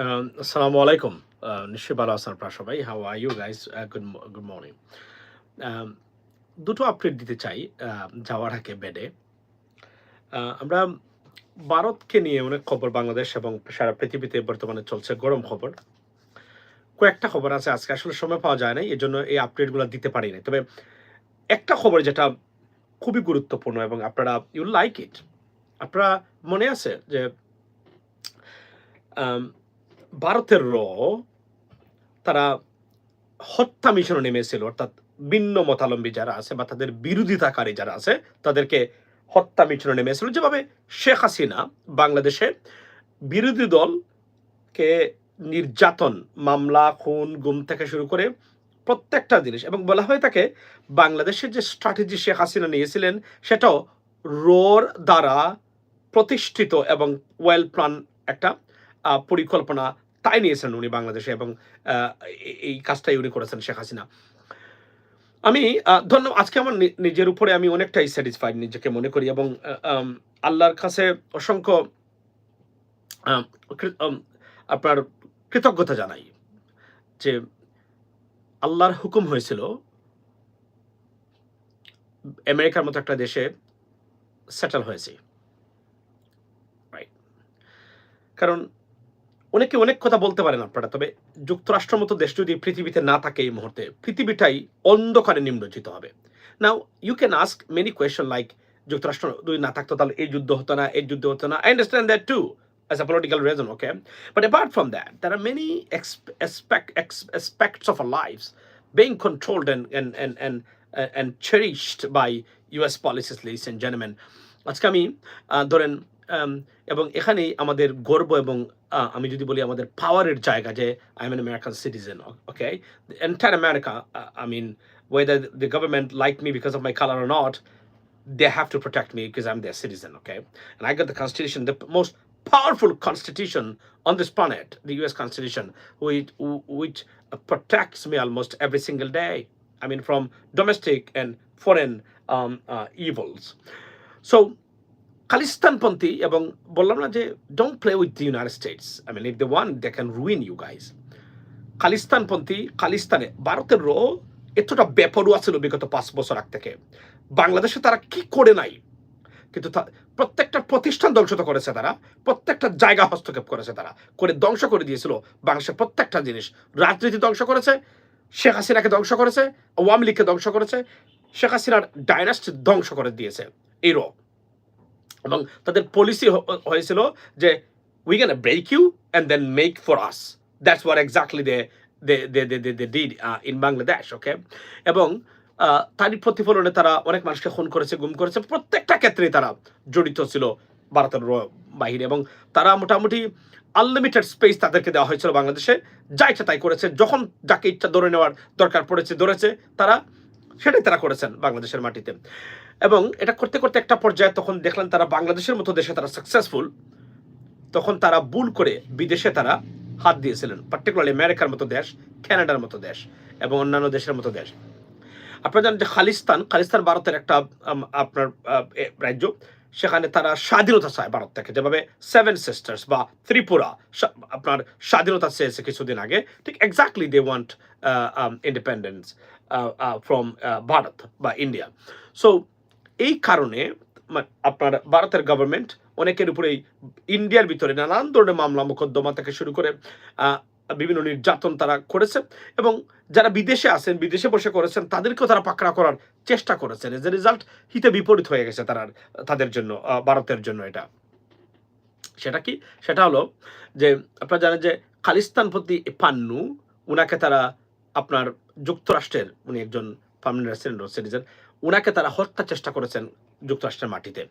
Um, Assalamu alaikum. Uh, নিশ্চয়ই ভালো আছেন আপনারা সবাই। How are you guys good good morning Um, দুটো আপডেট দিতে চাই uh, যাওয়ার আগে বেডে Uh, আমরা ভারতকে নিয়ে অনেক খবর বাংলাদেশ এবং সারা পৃথিবীতে বর্তমানে চলছে গরম খবর। কয়েকটা খবর আছে আজকে আসলে সময় পাওয়া যায় না এই জন্য এই আপডেটগুলো দিতে পারি না তবে একটা খবর যেটা খুবই গুরুত্বপূর্ণ এবং আপনারা ইউ লাইক ইট আপনারা মনে আছে যে আম, ভারতের র, তারা হত্যা মিশনে নেমেছিল, অর্থাৎ ভিন্ন মতালম্বী যারা আছে বা তাদের বিরোধিতাকারী যারা আছে, তাদেরকে হত্যা মিশনে নেমেছিল। যেভাবে শেখ হাসিনা বাংলাদেশে বিরোধী দলকে নির্যাতন, মামলা, খুন, গুম থেকে শুরু করে প্রত্যেকটা জিনিস এবং বলা হয় তাকে বাংলাদেশের যে স্ট্র্যাটেজি শেখ হাসিনা নিয়েছিলেন, সেটাও রোর দ্বারা প্রতিষ্ঠিত এবং ওয়েল প্ল্যান একটা পরিকল্পনা তাই নিয়েছেন উনি বাংলাদেশে এবং এই কাজটাই উনি করেছেন শেখ হাসিনা আমি ধন্য, আজকে আমার নিজের উপরে আমি অনেকটাই স্যাটিসফাইড নিজেকে মনে করি এবং আল্লাহর কাছে অসংখ্য আপনার কৃতজ্ঞতা জানাই যে আল্লাহর হুকুম হয়েছিল আমেরিকার মতো একটা দেশে সেটেল হয়েছি. কারণ অনেকে অনেক কথা বলতে পারেন আপনারা তবে যুক্তরাষ্ট্রের মতো দেশ যদি পৃথিবীতে না থাকে এই মুহূর্তে পৃথিবীটাই অন্ধকারে নিম্নজিত হবে now you can ask many question like যুক্তরাষ্ট্র যদি না থাকতো তাহলে এই যুদ্ধ হতো না এই যুদ্ধ হতো না I understand that too as a political reason, okay? But apart from that, there are many aspect, aspects of our lives being controlled and and and and, uh, and cherished by U.S. policies, ladies and gentlemen. আজকে আমি ধরেন um, এবং এখানেই আমাদের গর্ব এবং আহ, আমি যদি বলি আমাদের পাওয়ারের জায়গা যে I am an American citizen okay entire America I mean whether the government like me because of my color or not, they have to protect me because I'm their citizen, okay? And I got the Constitution, the most powerful Constitution on this planet, the US Constitution, which, which uh, protects me almost every single day. I mean, from domestic and foreign um, uh, evils. So, খালিস্তানপন্থী এবং বললাম না যে don't play with the United States I mean if they want they can ruin you guys খালিস্তানপন্থী খালিস্তানে, ভারতের রো এতটা বেপরুয়া ছিল বিগত পাঁচ বছর আগ থেকে। বাংলাদেশে তারা কি করে নাই? কিন্তু প্রত্যেকটা প্রতিষ্ঠান ধ্বংস তো করেছে তারা, প্রত্যেকটা জায়গা হস্তক্ষেপ করেছে তারা। করে ধ্বংস করে দিয়েছিল বাংলাদেশের প্রত্যেকটা জিনিস। রাজনীতি ধ্বংস করেছে, শেখ হাসিনাকে ধ্বংস করেছে, আওয়ামী লীগকে ধ্বংস করেছে, শেখ হাসিনার ডাইনাস্টি ধ্বংস করে দিয়েছে। এই র এবং তাদের পলিসি হয়েছিল যে we can break you and then make for us that's war exactly they they they they did in Bangladesh okay এবং তারই প্রতিফলনে তারা অনেক মানুষকে খুন করেছে গুম করেছে। প্রত্যেকটা ক্ষেত্রে তারা জড়িত ছিল ভারতের বাহিরে এবং তারা মোটামুটি আনলিমিটেড স্পেস তাদেরকে দেওয়া হয়েছিল বাংলাদেশে। যা ইচ্ছা তাই করেছে। যখন যাকে ইচ্ছা ধরে নেওয়ার দরকার পড়েছে ধরেছে তারা সেটাই তারা করেছেন বাংলাদেশের মাটিতে। এবং এটা করতে করতে একটা পর্যায়ে তখন দেখলেন তারা বাংলাদেশের মতো দেশে তারা সাকসেসফুল তখন তারা ভুল করে বিদেশে তারা হাত দিয়েছিলেন পার্টিকুলারলি আমেরিকার মতো দেশ, কানাডার মতো দেশ এবং অন্যান্য দেশের মতো দেশ। আপনারা জানেন যে খালিস্তান খালিস্তান ভারতের একটা আপনার রাজ্য, সেখানে তারা স্বাধীনতা চায় ভারত থেকে, যেভাবে সেভেন সিস্টার্স বা ত্রিপুরা আপনার স্বাধীনতা চেয়েছে কিছুদিন আগে, ঠিক exactly they want independence from Bharat বা ইন্ডিয়া সো এই কারণে আপনার ভারতের গভর্নমেন্ট অনেকের উপরেই ইন্ডিয়ার ভিতরে নানান ধরনের মামলা, মোকদ্দমা থেকে শুরু করে বিভিন্ন নির্যাতন তারা করেছে এবং যারা বিদেশে আছেন, বিদেশে বসে করেছেন, তাদেরকেও তারা পাকড়া করার চেষ্টা করেছেন। এজ এ রেজাল্ট হিতে বিপরীত হয়ে গেছে তারা, তাদের জন্য ভারতের জন্য এটা। সেটা কি? সেটা হলো যে আপনারা জানেন যে খালিস্তানপতি পান্নু, উনাকে তারা আপনার যুক্তরাষ্ট্রের, উনি একজন পার্মানেন্ট সিটিজেন উনাকে তারা হত্যা চেষ্টা করেছেন যুক্তরাষ্ট্রের মাটিতে।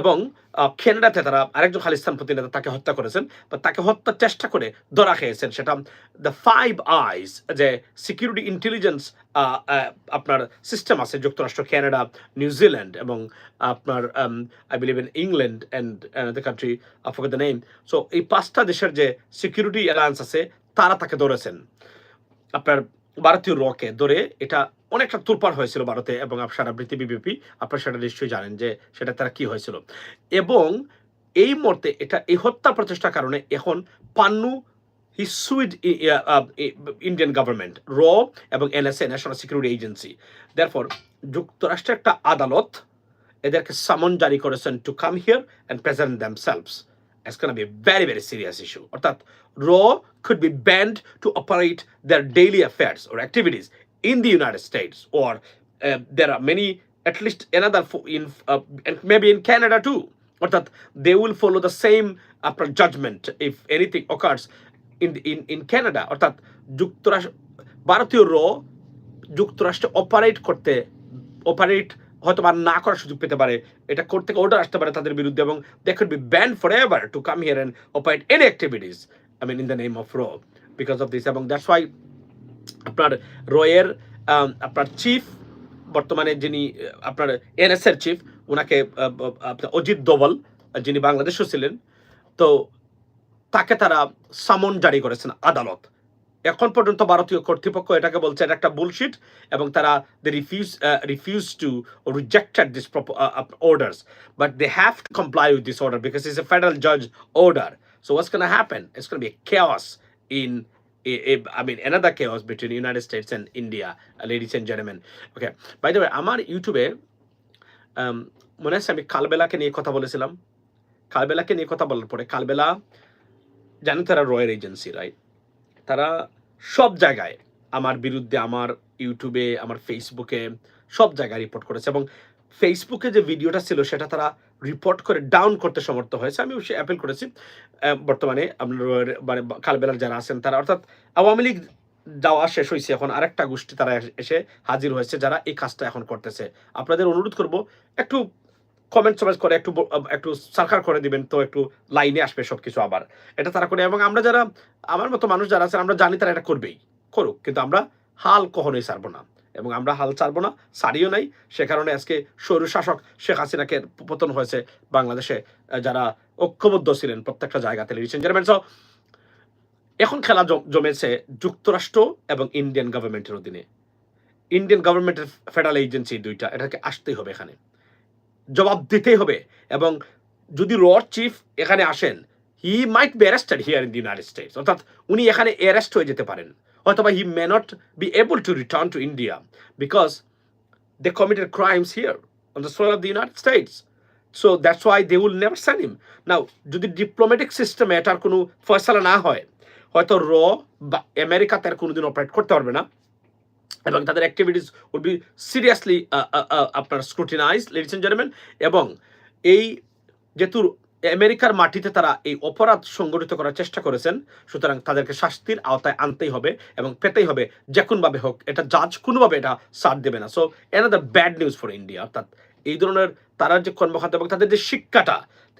এবং কানাডাতে তারা আরেকজন খালিস্তানপতি নেতা তাকে হত্যা করেছেন, বা তাকে হত্যার চেষ্টা করে ধরা খেয়েছেন। সেটা দ্য ফাইভ আইস যে সিকিউরিটি ইন্টেলিজেন্স আপনার সিস্টেম আছে যুক্তরাষ্ট্র ক্যানাডা নিউজিল্যান্ড এবং আপনার I believe in England and the country for the name so এই পাঁচটা দেশের যে সিকিউরিটি অ্যালায়েন্স আছে, তারা তাকে ধরেছেন। আপনার ভারতীয় রকে ধরে এটা অনেকটা তুরপার হয়েছিল ভারতে এবং সারা পৃথিবীব্যাপী আপনারা সেটা নিশ্চয়ই জানেন যে সেটা তারা কি হয়েছিল। এবং এই মুহূর্তে এটা এই হত্যা প্রচেষ্টার কারণে এখন Pannun he sued Indian government, র এবং NSA national security agency therefore যুক্তরাষ্ট্রের একটা আদালত এদেরকে সামন জারি করেছেন to come here and present themselves It's going to be very serious issue. অর্থাৎ RAW could be banned to operate their daily affairs or activities in the United States, or uh, there are many, at least another fo- in uh, and maybe in Canada too. অর্থাৎ they will follow the same uh, judgment if anything occurs in in in Canada. অর্থাৎ যুক্তরাষ্ট্র ভারতীয় র যুক্তরাষ্ট্রে operate করতে operate হয়তো বা না করার সুযোগ পেতে পারে এটা কোর্ট থেকে অর্ডার আসতে পারে তাদের বিরুদ্ধে এবং they could be ban forever to come here and operate any activities I mean in the name of র বিকজ অফ দিস এবং দ্যাটস ওয়াই আপনার রয়ের আপনার চিফ বর্তমানে যিনি, আপনার এনএসএর চিফ ওনাকে আপনার অজিত দোবল যিনি বাংলাদেশও ছিলেন, তো তাকে তারা সামন জারি করেছেন আদালত। এখন পর্যন্ত ভারতীয় কর্তৃপক্ষ এটাকে বলছে এটা একটা বুলশিট এবং তারা they refuse refuse to rejected this orders but they have to comply with this order because is a federal জাজ order so what's can happen it's can be a- a- I mean another chaos between United States and India, uh, ladies and gentlemen. Okay, by the way, আমার ইউটিউবে um, মনে আছে আমি কালবেলাকে নিয়ে কথা বলেছিলাম? কালবেলাকে নিয়ে কথা বলার পরে কালবেলা জানেন তারা রয়্যাল এজেন্সি রাইট তারা সব জায়গায় আমার বিরুদ্ধে আমার ইউটিউবে আমার ফেসবুকে সব জায়গায় রিপোর্ট করেছে এবং ফেসবুকে যে ভিডিওটা ছিল সেটা তারা রিপোর্ট করে ডাউন করতে সমর্থ হয়েছে। আমি সে অ্যাপেল করেছি বর্তমানে আপনার মানে কালবেলার যারা আছেন তারা। অর্থাৎ আওয়ামী লীগ যাওয়া শেষ হয়েছে এখন আরেকটা গোষ্ঠী তারা এসে হাজির হয়েছে, যারা এই কাজটা এখন করতেছে। আপনাদের অনুরোধ করব, একটু কমেন্ট সমেন্ট করে, একটু একটু সার্কার করে দিবেন তো একটু লাইনে আসবে সব কিছু আবার। এটা তারা করে, এবং আমরা যারা, আমার মতো মানুষ যারা আছেন আমরা জানি তারা এটা করবেই, করুক। কিন্তু আমরা হাল কখনোই ছাড়বো না। এবং আমরা হাল ছাড়বো না, ছাড়িও নাই। সে কারণে আজকে স্বৈর শাসক শেখ হাসিনাকে পতন হয়েছে বাংলাদেশে যারা ঐক্যবদ্ধ ছিলেন প্রত্যেকটা জায়গাতে এখন খেলা জমেছে যুক্তরাষ্ট্র এবং ইন্ডিয়ান গভর্নমেন্টের অধীনে। ইন্ডিয়ান গভর্নমেন্টের ফেডারেল এজেন্সি দুইটা, এটাকে আসতেই হবে এখানে। জবাব দিতেই হবে এবং যদি র চিফ এখানে আসেন he might be arrested here in the United States অর্থাৎ উনি এখানে অ্যারেস্ট হয়ে যেতে পারেন। অথবা he may not be able to return to India because they committed crimes here on the soil of the United States so that's why they will never send him now যদি diplomatic সিস্টেমে এটার কোনো ফয়সালা না হয়, হয়তো র বা আমেরিকাতে আর কোনোদিন অপারেট করতে পারবে না এবং তাদের অ্যাক্টিভিটিস উড বি সিরিয়াসলি আপনার স্ক্রুটিনাইজ লেডিস এন্ড জেন্টলম্যান এবং এই যেহেতু আমেরিকার মাটিতে তারা এই অপরাধ সংগঠিত করার চেষ্টা করেছেন। সুতরাং তাদেরকে শাস্তির আওতায় আনতেই হবে এবং পেতেই হবে যে কোনোভাবে হোক। এটা জাজ কোনোভাবে এটা সার দেবে না। So another bad news for India অর্থাৎ এই ধরনের তারা যে কর্মকাণ্ড এবং তাদের যে শিক্ষাটা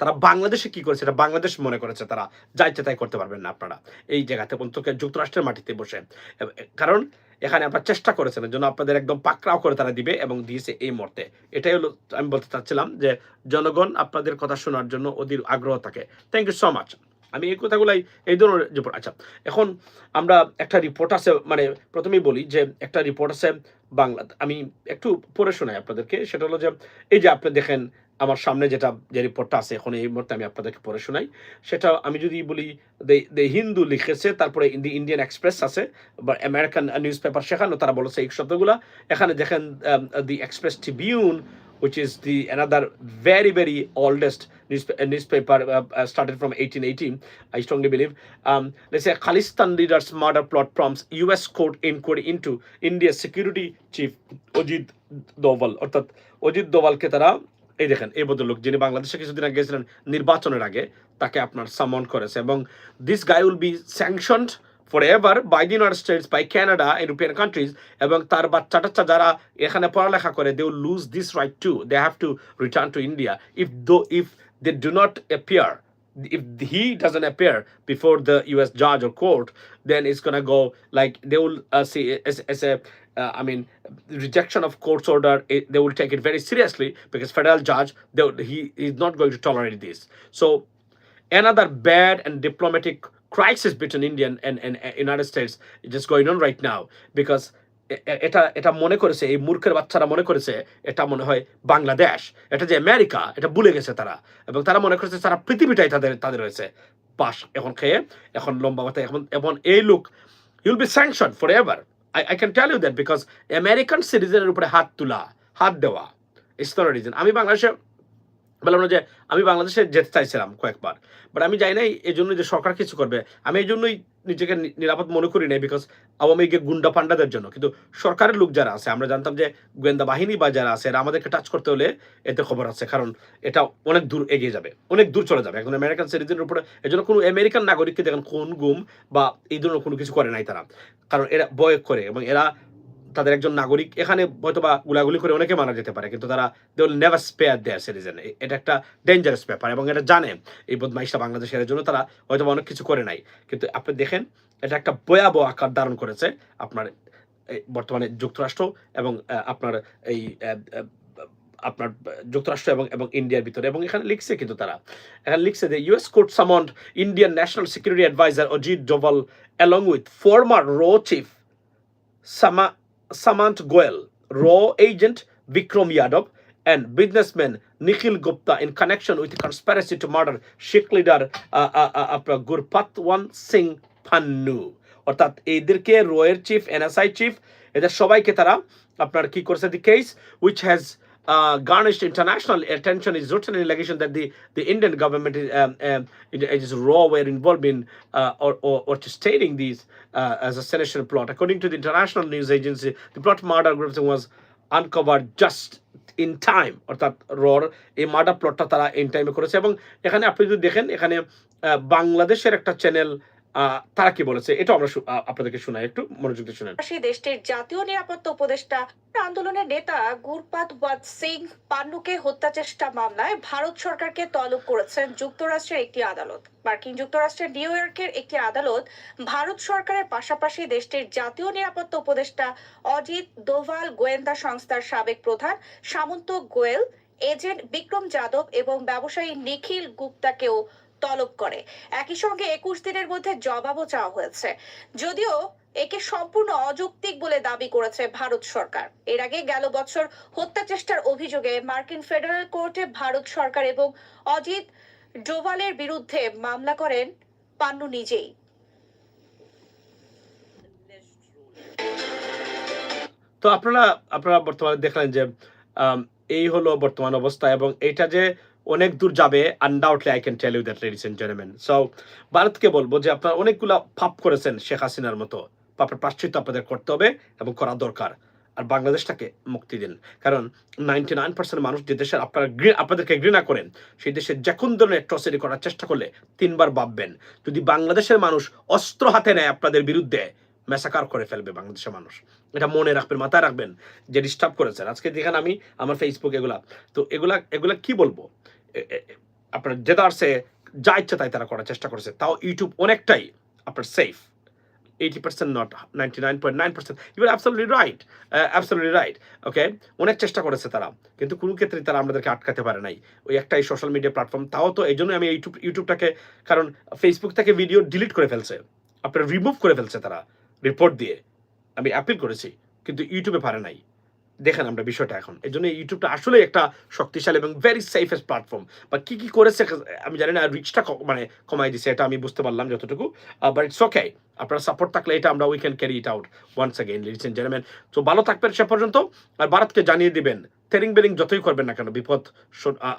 তারা বাংলাদেশে কি করেছে, এটা বাংলাদেশ মনে করেছে তারা। যা ইচ্ছে তাই করতে পারবেন না আপনারা। এই জায়গাতে অন্তত যুক্তরাষ্ট্রের মাটিতে বসে। কারণ এখানে আপনারা চেষ্টা করেছেন জন্য আপনাদের একদম পাকড়াও করে তারা দিবে এবং দিয়েছে এই মুহূর্তে। এটাই হলো, আমি বলতে চাচ্ছিলাম যে, জনগণ আপনাদের কথা শোনার জন্য অধীর আগ্রহ থাকে। থ্যাংক ইউ সো মাচ আমি এই কথাগুলাই, এই ধরনের রিপোর্ট আচ্ছা এখন আমরা একটা রিপোর্ট আছে মানে প্রথমেই বলি যে, একটা রিপোর্ট আছে বাংলা আমি একটু পড়ে শোনাই আপনাদেরকে। সেটা হলো যে, এই যে আপনি দেখেন আমার সামনে যেটা, যে রিপোর্টটা আছে, এখন এই মুহূর্তে আমি আপনাদেরকে পড়ে শোনাই। সেটা আমি যদি বলি দে হিন্দু লিখেছে, তারপরে দি ইন্ডিয়ান এক্সপ্রেস আছে, বা আমেরিকান নিউজ পেপার সেখানেও তারা বলেছে এই শব্দগুলা। এখানে দেখেন the Express Tribune which is the another very very oldest news paper started from eighteen eighteen I strongly believe দেশে Khalistan leaders murder plot from US court encode in to India security chief Ajit Doval অর্থাৎ অজিত দোভালকে তারা এই দেখেন, এই ভদ্রলোক যিনি বাংলাদেশে কিছুদিন আগে গেছিলেন নির্বাচনের আগে, তাকে আপনার সামন করেছে এবং this guy will be sanctioned forever by the United States by Canada European countries এবং তার বাচ্চা টাচ্চা যারা এখানে পড়ালেখা করে they will lose this right to they have to return to India if though if they do not appear if he doesn't appear before the U.S. judge or court, then it's gonna go like they will uh, see as, as a, uh, I mean, rejection of court's order. It, they will take it very seriously because federal judge, they, he is not going to tolerate this. So another bad and diplomatic crisis between India and, and, and United States is just going on right now because এটা এটা মনে করেছে, এই মূর্খের বাচ্চারা মনে করেছে, এটা মনে হয় বাংলাদেশ। এটা যে আমেরিকা, এটা ভুলে গেছে তারা। এবং তারা মনে করেছে সারা পৃথিবীটাই তাদের তাদের রয়েছে। পাশ এখন খেয়ে, এখন লম্বা কথা, এখন এখন এই লোক will be sanction forever I I can tell you that because American সিটিজেনের উপরে হাত তোলা, হাত দেওয়া নট রিজন আমি বাংলাদেশে বললাম না যে আমি বাংলাদেশে যেতে চাইছিলাম কয়েকবার। বাট আমি যাই নাই এই জন্য যে সরকার কিছু করবে, আমি এই জন্যই নিজেকে নিরাপদ মনে করি নাই বিকজ আওয়ামী লীগের গুন্ডা পান্ডাদের জন্য। কিন্তু সরকারের লোক যারা আছে, আমরা জানতাম যে গোয়েন্দা বাহিনী বা যারা আছে, এরা আমাদেরকে টাচ করতে হলে এতে খবর আছে, কারণ এটা অনেক দূর এগিয়ে যাবে, অনেক দূর চলে যাবে। এখন আমেরিকান সিটিজেনের উপরে এই জন্য কোনো আমেরিকান নাগরিককে দেখেন খুন গুম বা এই ধরনের কোনো কিছু করে নাই তারা। কারণ এরা বয় করে এবং এরা তাদের একজন নাগরিক, এখানে হয়তো বা গুলাগুলি করে অনেকে মারা যেতে পারে, কিন্তু তারা they will never spare their citizen এটা একটা ডেঞ্জারাস ব্যাপার এবং এটা জানে। এই বদমাইশটা বাংলাদেশের জন্য তারা হয়তো অনেক কিছু করে নাই। কিন্তু আপনি দেখেন, এটা একটা ভয়াবহ আকার ধারণ করেছে আপনার বর্তমানে যুক্তরাষ্ট্র এবং আপনার এই আপনার যুক্তরাষ্ট্র এবং এবং ইন্ডিয়ার ভিতরে। এবং এখানে লিখছে কিন্তু তারা, এখানে লিখছে যে US court summoned Indian national security adviser Ajit Doval along with former rho chief সামা Samant Goel, raw agent Vikram Yadav, and businessman Nikhil Gupta in connection with the conspiracy to murder Sikh leader uh, uh, uh, uh, Gurpatwan Singh Pannu. অর্থাৎ এদেরকে রোয়ের chief NSI chief এদের সবাইকে তারা আপনার কি করছে দি case which has uh, garnished international attention is written in allegation that the, the Indian government is, um, um, it, it is raw were involved in uh, or, or, orchestrating these uh, as a sedition plot. According to the international news agency, the plot murder group was uncovered just in time অর্থাৎ রর এই murder প্লটটা তারা in টাইমে করেছে এবং এখানে আপনি যদি দেখেন এখানে আহ, বাংলাদেশের একটা চ্যানেল তারা কি বলেছে? এটা আমরা আপনাদেরকে শোনাই, একটু মনোযোগ দিয়ে শুনেন। পাশাপাশি দেশটির জাতীয় নিরাপত্তা উপদেষ্টা আন্দোলনের নেতা গুরপাত ওয়াদ সিং পান্নুকে হত্যা চেষ্টা মামলায় ভারত সরকারকে তলব করেছেন যুক্তরাষ্ট্রের একটি আদালত। মার্কিন যুক্তরাষ্ট্রের নিউ ইয়র্কের একটি আদালত ভারত সরকারের পাশাপাশি দেশটির জাতীয় নিরাপত্তা উপদেষ্টা অজিত দোভাল গোয়েন্দা সংস্থার সাবেক প্রধান সামন্ত গোয়েল, এজেন্ট বিক্রম যাদব এবং ব্যবসায়ী নিখিল গুপ্তাকেও তলব করে। একই সঙ্গে একুশ দিনের মধ্যে জবাবও চাওয়া হয়েছে। যদিও একে সম্পূর্ণ অযৌক্তিক বলে দাবি করেছে ভারত সরকার। এর আগে গেল বছর হত্যা চেষ্টার অভিযোগে মার্কিন ফেডারেল কোর্টে ভারত সরকার এবং অজিত ডোভালের বিরুদ্ধে মামলা করেন পান্নু নিজেই। তো আপনারা আপনারা বর্তমানে দেখলেন যে এই হলো বর্তমান অবস্থা এবং এটা যে অনেক দূর যাবে undoubtedly I can tell you that ladies and gentleman so ভারতকে বলব যে আপনারা অনেকগুলো পাপ করেছেন শেখ হাসিনার মতো। পাপের প্রাশ্চিত্য আপনাদের করতে হবে এবং করা দরকার। আর বাংলাদেশটাকে মুক্তি দিন। কারণ নাইনটি নাইন পার্সেন্ট মানুষ যে দেশের আপনারা আপনাদেরকে ঘৃণা করেন, সেই দেশে যে কোন ধরনের অ্যাট্রসিটি করার চেষ্টা করলে তিনবার ভাববেন। যদি বাংলাদেশের মানুষ অস্ত্র হাতে নেয় আপনাদের বিরুদ্ধে মেসাকার করে ফেলবে বাংলাদেশের মানুষ। এটা মনে রাখবেন, মাথায় রাখবেন যে ডিস্টার্ব করেছেন। আজকে দেখেন আমি, আমার ফেসবুক এগুলা। তো এগুলা এগুলা কি বলব? আপনার আসছে যা ইচ্ছা তাই তারা করার চেষ্টা করেছে। তাও ইউটিউব অনেকটাই আপনার safe eighty percent not ninety nine point nine percent you're absolutely right absolutely right okay অনেক চেষ্টা করেছে তারা, কিন্তু কোনো ক্ষেত্রে তারা আমাদেরকে আটকাতে পারে নাই। ওই একটাই সোশ্যাল মিডিয়া প্ল্যাটফর্ম তাও তো এই জন্য আমি ইউটিউব ইউটিউবটাকে কারণ ফেসবুক থেকে ভিডিও ডিলিট করে ফেলছে। আপনার রিমুভ করে ফেলছে তারা রিপোর্ট দিয়ে। আমি অ্যাপিল করেছি, কিন্তু ইউটিউবে পারে নাই। দেখেন আমরা বিষয়টা এখন। এই জন্য ইউটিউবটা আসলে একটা শক্তিশালী এবং ভেরি সেফেস্ট প্ল্যাটফর্ম বা কি কি করেছে, আমি জানি না রিচটা মানে কমাই দিছে, এটা আমি বুঝতে পারলাম যতটুকু। বাট ইটস ওকে আপনার সাপোর্ট থাকলে এটা আমরা we can carry it out once again ladies and gentleman তো ভালো থাকবেন সে পর্যন্ত, আর ভারতকে জানিয়ে দিবেন তেরিং বেরিং যতই করবেন না কেন, বিপদ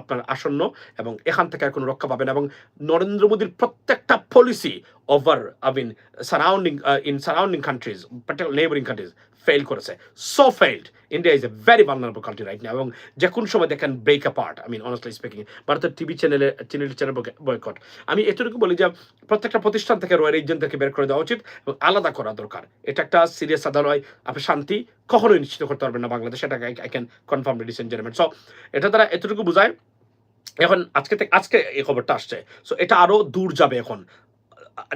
আপনার আসন্ন এবং এখান থেকে আর কোনো রক্ষা পাবেন এবং নরেন্দ্র মোদীর প্রত্যেকটা policy over I mean surrounding in surrounding countries particular neighbouring countries fail করেছে। So failed India is a very vulnerable country right না এবং যে কোন সময় দেখেন break apart I mean honestly speaking ভারতের টিভি চ্যানেলে চ্যানেল চ্যানেল বয়কট আমি এতটুকু বলি যে, প্রত্যেকটা প্রতিষ্ঠান থেকে রয়ের এজেন্টদেরকে বের করে দেওয়া উচিত এবং আলাদা করা দরকার। এটা একটা সিরিয়াস আদালয়, আপনি শান্তি কখনোই নিশ্চিত করতে পারবেন না বাংলাদেশ, এটা I can confirm ladies and gentleman so এটা দ্বারা এতটুকু বোঝায়। এখন আজকে থেকে আজকে এই খবরটা আসছে। সো এটা আরও দূর যাবে এখন।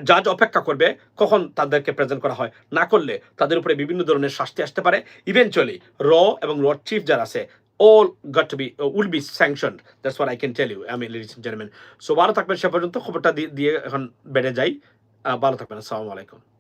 জাজ অপেক্ষা করবে কখন তাদেরকে প্রেজেন্ট করা হয়। না করলে তাদের উপরে বিভিন্ন ধরনের শাস্তি আসতে পারে। ইভেনচুয়ালি র এবং র চিফ যারা আছে all got to be uh, will be sanctioned. I what I can tell you I mean so ভালো থাকবেন সে পর্যন্ত খবরটা দিয়ে এখন বেড়ে যাই। ভালো থাকবেন আসসালামু আলাইকুম।